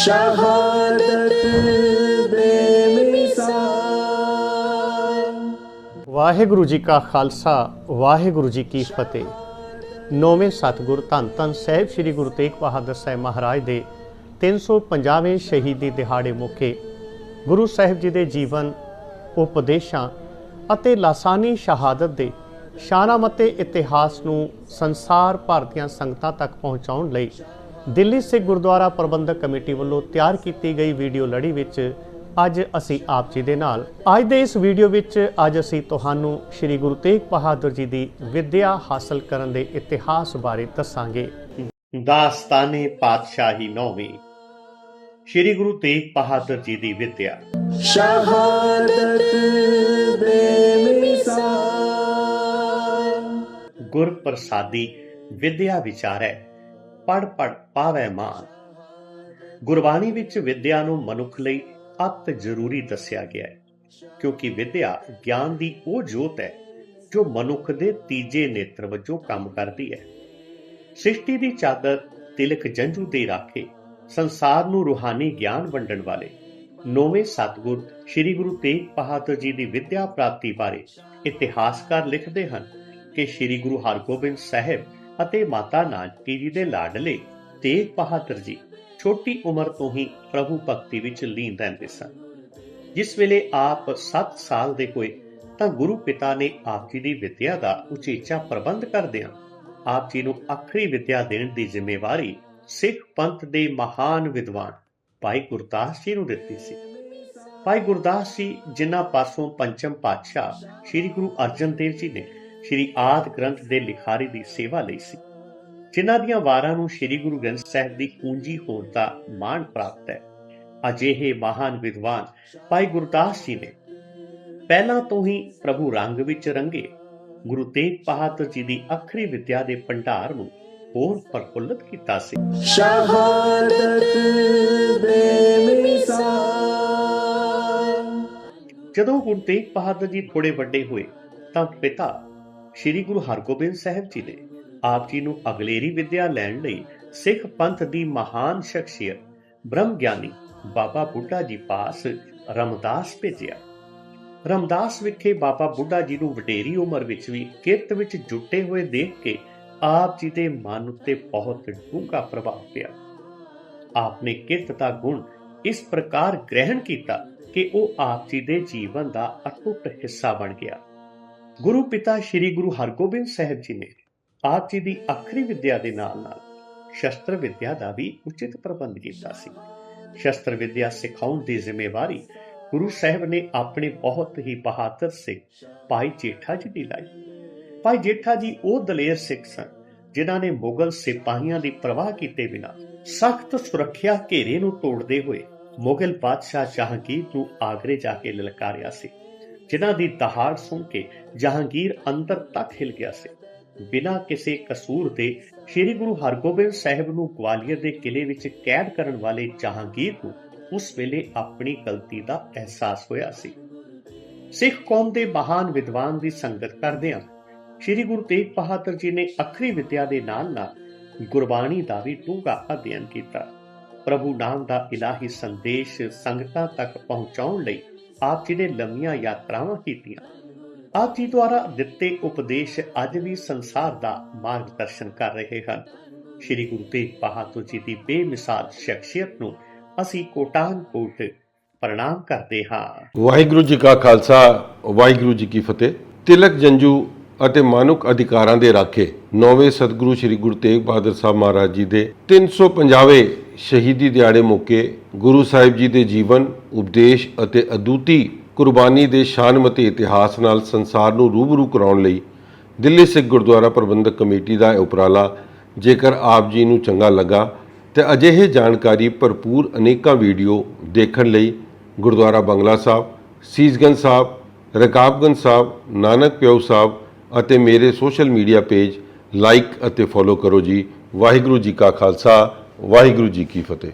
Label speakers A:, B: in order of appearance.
A: ਸ਼ਹਾਦਤ ਬੇਮਿਸਾਲ
B: ਵਾਹਿਗੁਰੂ ਜੀ ਕਾ ਖਾਲਸਾ ਵਾਹਿਗੁਰੂ ਜੀ ਕੀ ਫਤਿਹ ਨੌਵੇਂ ਸਤਿਗੁਰ ਧੰਨ ਧੰਨ ਸਾਹਿਬ ਸ੍ਰੀ ਗੁਰੂ ਤੇਗ ਬਹਾਦਰ ਸਾਹਿਬ ਮਹਾਰਾਜ ਦੇ 350ਵੇਂ ਸ਼ਹੀਦੀ ਦਿਹਾੜੇ ਮੌਕੇ ਗੁਰੂ ਸਾਹਿਬ ਜੀ ਦੇ ਜੀਵਨ ਉਪਦੇਸ਼ਾਂ ਅਤੇ ਲਾਸਾਨੀ ਸ਼ਹਾਦਤ ਦੇ ਸ਼ਾਨਾਮਤੇ ਇਤਿਹਾਸ ਨੂੰ ਸੰਸਾਰ ਭਰ ਦੀਆਂ ਸੰਗਤਾਂ ਤੱਕ ਪਹੁੰਚਾਉਣ ਲਈ ਦਿੱਲੀ ਸਿੱਖ ਗੁਰਦੁਆਰਾ ਪ੍ਰਬੰਧਕ ਕਮੇਟੀ ਵੱਲੋਂ ਤਿਆਰ ਕੀਤੀ ਗਈ ਵੀਡੀਓ ਲੜੀ ਵਿੱਚ ਅੱਜ ਅਸੀਂ ਆਪ ਜੀ ਦੇ ਨਾਲ। ਅੱਜ ਦੇ ਇਸ ਵੀਡੀਓ ਵਿੱਚ ਅੱਜ ਅਸੀਂ ਤੁਹਾਨੂੰ ਸ੍ਰੀ ਗੁਰੂ ਤੇਗ ਬਹਾਦਰ ਜੀ ਦੀ ਵਿੱਦਿਆ ਹਾਸਲ ਕਰਨ ਦੇ ਇਤਿਹਾਸ ਬਾਰੇ ਦੱਸਾਂਗੇ। ਦਾਸਤਾਨੇ ਪਾਤਸ਼ਾਹੀ ਨੌਵੀਂ ਸ੍ਰੀ ਗੁਰੂ ਤੇਗ ਬਹਾਦਰ ਜੀ ਦੀ ਵਿੱਦਿਆ।
A: ਸ਼ਹਾਦਤ ਬੇਮਿਸਾਲ
B: ਗੁਰ ਪ੍ਰਸਾਦੀ ਵਿਦਿਆ ਵਿਚਾਰੈ ਪੜ ਪੜ ਪਾਵੈ ਮਾਨ। ਗੁਰਬਾਣੀ ਵਿੱਚ ਵਿਦਿਆ ਨੂੰ ਮਨੁੱਖ ਲਈ ਅਤ ਜ਼ਰੂਰੀ ਦੱਸਿਆ ਗਿਆ ਹੈ, ਕਿਉਂਕਿ ਵਿਦਿਆ ਗਿਆਨ ਦੀ ਉਹ ਜੋਤ ਹੈ ਜੋ ਮਨੁੱਖ ਦੇ ਤੀਜੇ ਨੇਤਰ ਵਜੋਂ ਕੰਮ ਕਰਦੀ ਹੈ। ਸ੍ਰਿਸ਼ਟੀ ਦੀ ਚਾਦਰ ਤਿਲਕ ਜੰਜੂ ਦੇ ਰਾਖੇ, ਸੰਸਾਰ ਨੂੰ ਰੂਹਾਨੀ ਗਿਆਨ ਵੰਡਣ ਵਾਲੇ, ਨੌਵੇਂ ਸਤਿਗੁਰ ਸ੍ਰੀ ਗੁਰੂ ਤੇਗ ਬਹਾਦਰ ਜੀ ਦੀ ਵਿਦਿਆ ਪ੍ਰਾਪਤੀ ਬਾਰੇ ਇਤਿਹਾਸਕਾਰ ਲਿਖਦੇ ਹਨ ਕਿ ਸ੍ਰੀ ਗੁਰੂ ਹਰਗੋਬਿੰਦ ਸਾਹਿਬ ਅਤੇ ਮਾਤਾ ਨਾਨਕੀ ਜੀ ਦੇ ਲਾਡਲੇ ਤੇਗ ਬਹਾਦਰ ਜੀ ਛੋਟੀ ਉਮਰ ਤੋਂ ਹੀ ਪ੍ਰਭੂ ਭਗਤੀ ਵਿੱਚ ਲੀਨ ਰਹਿੰਦੇ ਸਨ। ਜਿਸ ਵੇਲੇ ਆਪ 7 ਸਾਲ ਦੇ ਹੋਏ ਤਾਂ ਗੁਰੂ ਪਿਤਾ ਨੇ ਆਪ ਜੀ ਦੀ ਵਿਦਿਆ ਦਾ ਉਚੇਚਾ ਪ੍ਰਬੰਧ ਕਰਦਿਆਂ ਆਪ ਜੀ ਨੂੰ ਅਖਰੀ ਵਿਦਿਆ ਦੇਣ ਦੀ ਜ਼ਿੰਮੇਵਾਰੀ ਸਿੱਖ ਪੰਥ ਦੇ ਮਹਾਨ ਵਿਦਵਾਨ ਭਾਈ ਗੁਰਦਾਸ ਜੀ ਨੂੰ ਦਿੱਤੀ ਸੀ। ਭਾਈ ਗੁਰਦਾਸ ਜੀ ਜਿਨ੍ਹਾਂ ਪਾਸੋਂ ਪੰਚਮ ਪਾਤਸ਼ਾਹ ਸ੍ਰੀ ਗੁਰੂ ਅਰਜਨ ਦੇਵ ਜੀ ਨੇ ਸ੍ਰੀ ਆਦ ਗ੍ਰੰਥ ਦੇ ਲਿਖਾਰੀ ਦੀ ਸੇਵਾ ਲਈ ਸੀ। ਜਿਨ੍ਹਾਂ ਦੀਆਂ ਵਾਰਾਂ ਨੂੰ ਸ੍ਰੀ ਗੁਰੂ ਗ੍ਰੰਥ ਸਾਹਿਬ ਦੀ ਪੂੰਜੀ ਹੋਣ ਦਾ ਮਾਣ ਪ੍ਰਾਪਤ ਹੈ ਅਜਿਹੇ ਮਹਾਨ ਵਿਦਵਾਨ ਭਾਈ ਗੁਰਦਾਸ ਜੀ ਨੇ ਪਹਿਲਾਂ ਤੋਂ ਹੀ ਪ੍ਰਭੂ ਰੰਗ ਵਿੱਚ ਰੰਗੇ ਗੁਰੂ ਤੇਗ ਬਹਾਦਰ ਜੀ ਦੀ ਅਖਰੀ ਵਿਦਿਆ ਦੇ ਭੰਡਾਰ ਨੂੰ ਹੋਰ ਪ੍ਰਫੁੱਲਤ ਕੀਤਾ ਸੀ।
A: ਸ਼ਹਾਦਤ ਬੇਮਿਸਾਲ
B: ਜਦੋਂ ਗੁਰੂ ਤੇਗ ਬਹਾਦਰ ਜੀ ਥੋੜੇ ਵੱਡੇ ਹੋਏ ਤਾਂ ਪਿਤਾ ਸ੍ਰੀ ਗੁਰੂ ਹਰਗੋਬਿੰਦ ਸਾਹਿਬ ਜੀ ਨੇ ਆਪ ਜੀ ਨੂੰ ਅਗਲੇਰੀ ਵਿਦਿਆ ਲੈਣ ਲਈ ਸਿੱਖ ਪੰਥ ਦੀ ਮਹਾਨ ਸ਼ਖਸੀਅਤ, ਬ੍ਰਹਮ ਗਿਆਨੀ ਬਾਬਾ ਬੁੱਢਾ ਜੀ ਪਾਸ ਰਮਦਾਸ ਭੇਜਿਆ। ਰਮਦਾਸ ਵਿਖੇ ਬਾਬਾ ਬੁੱਢਾ ਜੀ ਨੂੰ ਵਡੇਰੀ ਉਮਰ ਵਿੱਚ ਵੀ ਕਿਰਤ ਵਿੱਚ ਜੁਟੇ ਹੋਏ ਦੇਖ ਕੇ ਆਪ ਜੀ ਦੇ ਮਨ ਉੱਤੇ ਬਹੁਤ ਡੂੰਘਾ ਪ੍ਰਭਾਵ ਪਿਆ। ਆਪ ਨੇ ਕਿਰਤ ਦਾ ਗੁਣ ਇਸ ਪ੍ਰਕਾਰ ਗ੍ਰਹਿਣ ਕੀਤਾ ਕਿ ਉਹ ਆਪ ਜੀ ਦੇ ਜੀਵਨ ਦਾ ਅਟੁੱਟ ਹਿੱਸਾ ਬਣ ਗਿਆ। ਗੁਰੂ ਪਿਤਾ ਸ੍ਰੀ ਗੁਰੂ ਹਰਗੋਬਿੰਦ ਸਾਹਿਬ ਜੀ ਨੇ ਆਪ ਜੀ ਦੀ ਆਖਰੀ ਵਿਦਿਆ ਦੇ ਨਾਲ-ਨਾਲ ਸ਼ਸਤਰ ਵਿਦਿਆ ਦਾ ਵੀ ਉਚਿਤ ਪ੍ਰਬੰਧ ਕੀਤਾ ਸੀ। ਸ਼ਸਤਰ ਵਿਦਿਆ ਸਿਖਾਉਣ ਦੀ ਜ਼ਿੰਮੇਵਾਰੀ ਗੁਰੂ ਸਾਹਿਬ ਨੇ ਆਪਣੇ ਬਹੁਤ ਹੀ ਬਹਾਦਰ ਸਿੱਖ ਭਾਈ ਜੇਠਾ ਜੀ ਦੀ ਲਾਈ। ਭਾਈ ਜੇਠਾ ਜੀ ਉਹ ਦਲੇਰ ਸਿੱਖ ਸਨ, ਜਿਨ੍ਹਾਂ ਨੇ ਮੁਗਲ ਸਿਪਾਹੀਆਂ ਦੀ ਪ੍ਰਵਾਹ ਕੀਤੇ ਬਿਨਾਂ ਸਖਤ ਸੁਰੱਖਿਆ ਘੇਰੇ ਨੂੰ ਤੋੜਦੇ ਹੋਏ ਮੁਗਲ ਬਾਦਸ਼ਾਹ ਜਹਾਂਗੀਰ ਨੂੰ ਆਗਰੇ ਜਾ ਕੇ ਲਲਕਾਰਿਆ ਸੀ। ਜਿਨ੍ਹਾਂ ਦੀ ਦਹਾੜ ਸੁਣ ਕੇ ਜਹਾਂਗੀਰ ਅੰਦਰ ਤੱਕ ਹਿਲ ਗਿਆ ਸੀ। ਬਿਨਾਂ ਕਿਸੇ ਕਸੂਰ ਦੇ ਸ੍ਰੀ ਗੁਰੂ ਹਰਗੋਬਿੰਦ ਸਾਹਿਬ ਨੂੰ ਗਵਾਲੀਅਰ ਦੇ ਕਿਲੇ ਵਿੱਚ ਕੈਦ ਕਰਨ ਵਾਲੇ ਜਹਾਂਗੀਰ ਨੂੰ ਉਸ ਵੇਲੇ ਆਪਣੀ ਗਲਤੀ ਦਾ ਅਹਿਸਾਸ ਹੋਇਆ ਸੀ। ਸਿੱਖ ਕੌਮ ਦੇ ਮਹਾਨ ਵਿਦਵਾਨ ਦੀ ਸੰਗਤ ਕਰਦਿਆਂ ਸ੍ਰੀ ਗੁਰੂ ਤੇਗ ਬਹਾਦਰ ਜੀ ਨੇ ਅਖਰੀ ਵਿਦਿਆ ਦੇ ਨਾਲ-ਨਾਲ ਗੁਰਬਾਣੀ ਦਾ ਵੀ ਡੂੰਘਾ ਅਧਿਐਨ ਕੀਤਾ। ਪ੍ਰਭੂ ਨਾਮ ਦਾ ਇਲਾਹੀ ਸੰਦੇਸ਼ ਸੰਗਤਾਂ ਤੱਕ ਪਹੁੰਚਾਉਣ ਲਈ ਆਪ ਜੀ ਨੇ ਲੰਮੀਆਂ ਯਾਤਰਾਵਾਂ ਕੀਤੀਆਂ। ਆਪ ਜੀ ਦੁਆਰਾ ਦਿੱਤੇ ਉਪਦੇਸ਼ ਅੱਜ ਵੀ ਸੰਸਾਰ ਦਾ ਮਾਰਗਦਰਸ਼ਨ ਕਰ ਰਹੇ ਹਨ। ਸ੍ਰੀ ਗੁਰੂ ਤੇਗ ਬਹਾਦਰ ਜੀ ਦੀ ਬੇਮਿਸਾਲ ਸ਼ਖਸੀਅਤ ਨੂੰ ਅਸੀਂ ਕੋਟਾਨ ਕੋਟ ਪ੍ਰਣਾਮ ਕਰਦੇ ਹਾਂ।
C: ਵਾਹਿਗੁਰੂ ਜੀ ਕਾ ਖਾਲਸਾ, ਵਾਹਿਗੁਰੂ ਜੀ ਕੀ ਫਤਿਹ। ਤਿਲਕ ਜੰਜੂ ਅਤੇ ਮਾਨੁਕ ਅਧਿਕਾਰਾਂ ਦੇ ਰਾਖੇ ਨੌਵੇਂ ਸਤਿਗੁਰੂ ਸ੍ਰੀ ਗੁਰੂ ਤੇਗ ਬਹਾਦਰ ਸਾਹਿਬ ਮਹਾਰਾਜ ਜੀ ਦੇ 350ਵੇਂ ਸ਼ਹੀਦੀ ਦਿਹਾੜੇ ਮੌਕੇ ਗੁਰੂ ਸਾਹਿਬ ਜੀ ਦੇ ਜੀਵਨ, ਉਪਦੇਸ਼ ਅਤੇ ਅਦੁੱਤੀ ਕੁਰਬਾਨੀ ਦੇ ਸ਼ਾਨਮਤੀ ਇਤਿਹਾਸ ਨਾਲ ਸੰਸਾਰ ਨੂੰ ਰੂਬਰੂ ਕਰਾਉਣ ਲਈ ਦਿੱਲੀ ਸਿੱਖ ਗੁਰਦੁਆਰਾ ਪ੍ਰਬੰਧਕ ਕਮੇਟੀ ਦਾ ਇਹ ਉਪਰਾਲਾ ਜੇਕਰ ਆਪ ਜੀ ਨੂੰ ਚੰਗਾ ਲੱਗਾ ਤੇ ਅਜਿਹੇ ਜਾਣਕਾਰੀ ਭਰਪੂਰ ਅਨੇਕਾਂ ਵੀਡੀਓ ਦੇਖਣ ਲਈ ਗੁਰਦੁਆਰਾ ਬੰਗਲਾ ਸਾਹਿਬ, ਸੀਸਗੰਜ ਸਾਹਿਬ, ਰਕਾਬਗੰਜ ਸਾਹਿਬ, ਨਾਨਕ ਪਿਓ ਸਾਹਿਬ ਅਤੇ ਮੇਰੇ ਸੋਸ਼ਲ ਮੀਡੀਆ ਪੇਜ ਲਾਈਕ ਅਤੇ ਫੋਲੋ ਕਰੋ ਜੀ। ਵਾਹਿਗੁਰੂ ਜੀ ਕਾ ਖਾਲਸਾ। ਵਾਹਿਗੁਰੂ ਜੀ ਕੀ ਫਤਿਹ।